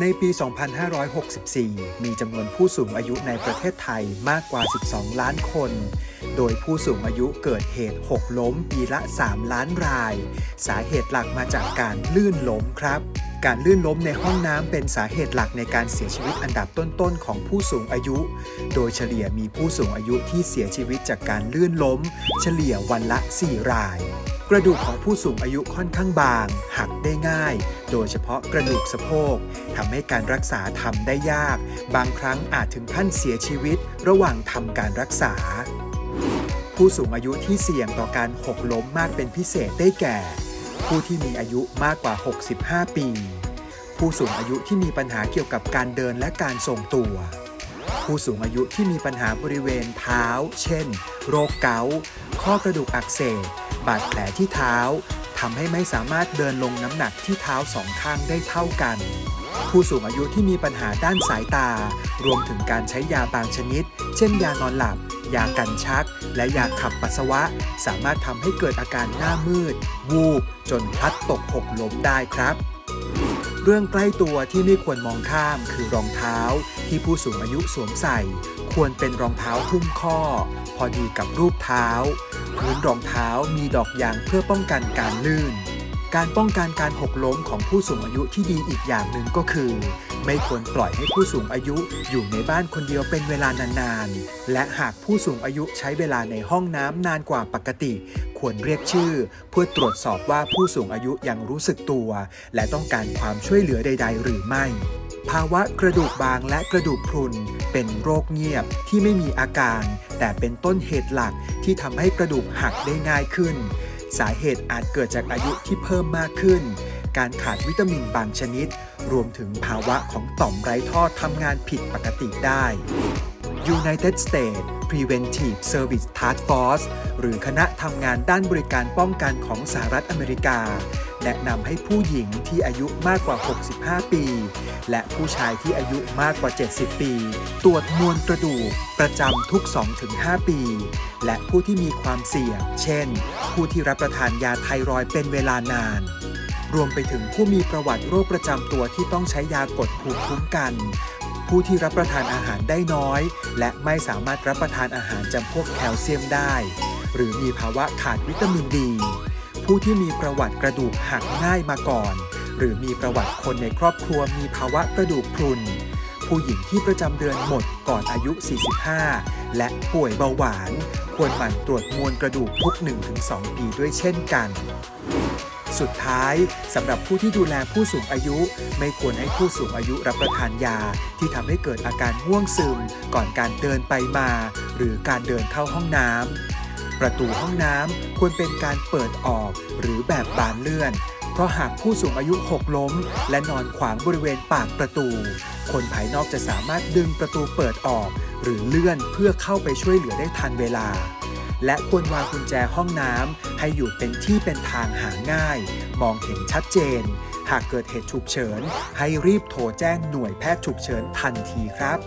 ในปี 2564 มีจำนวนผู้สูงอายุในประเทศไทยมากกว่า 12 ล้านคน โดยผู้สูงอายุเกิดเหตุหกล้มปีละ 3 ล้านราย สาเหตุหลักมาจากการลื่นล้มครับการลื่นล้มในห้องน้ำเป็นสาเหตุหลักในการเสียชีวิตอันดับต้นๆของผู้สูงอายุ โดยเฉลี่ยมีผู้สูงอายุที่เสียชีวิตจากการลื่นล้ม เฉลี่ยวันละ 4 ราย กระดูกของผู้สูงอายุค่อนข้างบาง หักได้ง่าย โดยเฉพาะกระดูกสะโพกทำให้การรักษาทำได้ยาก บางครั้งอาจถึงขั้นเสียชีวิต ระหว่างทำการรักษา ผู้สูงอายุที่เสี่ยงต่อการหกล้มมากเป็นพิเศษได้แก่ ผู้ที่มีอายุมากกว่า 65 ปี ผู้สูงอายุที่มีปัญหาเกี่ยวกับการเดินและการทรงตัวผู้สูงอายุที่มีปัญหาบริเวณเท้า เช่น โรคเกาต์ข้อกระดูกอักเสบ บาดแผลที่เท้าทำให้ไม่สามารถเดินลงน้ำหนักที่เท้าสองข้างได้เท่ากัน ผู้สูงอายุที่มีปัญหาด้านสายตา รวมถึงการใช้ยาบางชนิด เช่นยานอนหลับ ยากันชัก และยาขับปัสสาวะ สามารถทำให้เกิดอาการหน้ามืด วูบ จนพลัดตกหกล้มได้ครับเรื่องใกล้ตัวที่ไม่ควรมองข้ามคือรองเท้า ที่ผู้สูงอายุสวมใส่ ควรเป็นรองเท้าหุ้มข้อ พอดีกับรูปเท้า พื้นรองเท้ามีดอกยางเพื่อป้องกันการลื่น การป้องกันการหกล้มของผู้สูงอายุที่ดีอีกอย่างหนึ่งก็คือ ไม่ควรปล่อยให้ผู้สูงอายุอยู่ในบ้านคนเดียวเป็นเวลานานๆ และหากผู้สูงอายุใช้เวลาในห้องน้ำนานกว่าปกติ ควรเรียกชื่อ เพื่อตรวจสอบว่าผู้สูงอายุยังรู้สึกตัว และต้องการความช่วยเหลือใด ๆ หรือไม่ ภาวะกระดูกบางและกระดูกพรุน เป็นโรคเงียบที่ไม่มีอาการ แต่เป็นต้นเหตุหลักที่ทำให้กระดูกหักได้ง่ายขึ้น สาเหตุอาจเกิดจากอายุที่เพิ่มมากขึ้น การขาดวิตามินบางชนิด รวมถึงภาวะของต่อมไร้ท่อทำงานผิดปกติได้ United States Preventive Service Task Force หรือคณะทำงานด้านบริการป้องกันของสหรัฐอเมริกา แนะนำให้ผู้หญิงที่อายุมากกว่า 65 ปี และผู้ชายที่อายุมากกว่า 70 ปี ตรวจมวลกระดูกประจำทุก 2-5 ปี และผู้ที่มีความเสี่ยง เช่น ผู้ที่รับประทานยาไทรอยด์เป็นเวลานาน รวมไปถึงผู้มีประวัติโรคประจำตัวที่ต้องใช้ยากดภูมิคุ้มกัน ผู้ที่รับประทานอาหารได้น้อย และไม่สามารถรับประทานอาหารจำพวกแคลเซียมได้ หรือมีภาวะขาดวิตามินดี ผู้ที่มีประวัติกระดูกหักง่ายมาก่อน หรือมีประวัติคนในครอบครัวมีภาวะกระดูกพรุน ผู้หญิงที่ประจำเดือนหมดก่อนอายุ 45 และป่วยเบาหวาน ควรหมั่นตรวจมวลกระดูกทุก 1-2 ปีด้วยเช่นกัน สุดท้ายสำหรับผู้ที่ดูแลผู้สูงอายุ ไม่ควรให้ผู้สูงอายุรับประทานยา ที่ทำให้เกิดอาการง่วงซึม ก่อนการเดินไปมา หรือการเดินเข้าห้องน้ำ ประตูห้องน้ำควรเป็นการเปิดออกหรือแบบบานเลื่อน เพราะหากผู้สูงอายุหกล้ม และนอนขวางบริเวณปากประตู คนภายนอกจะสามารถดึงประตูเปิดออก หรือเลื่อนเพื่อเข้าไปช่วยเหลือได้ทันเวลา และควรวางกุญแจห้องน้ำให้อยู่เป็นที่เป็นทางหาง่าย มองเห็นชัดเจน หากเกิดเหตุฉุกเฉิน ให้รีบโทรแจ้งหน่วยแพทย์ฉุกเฉินทันทีครับ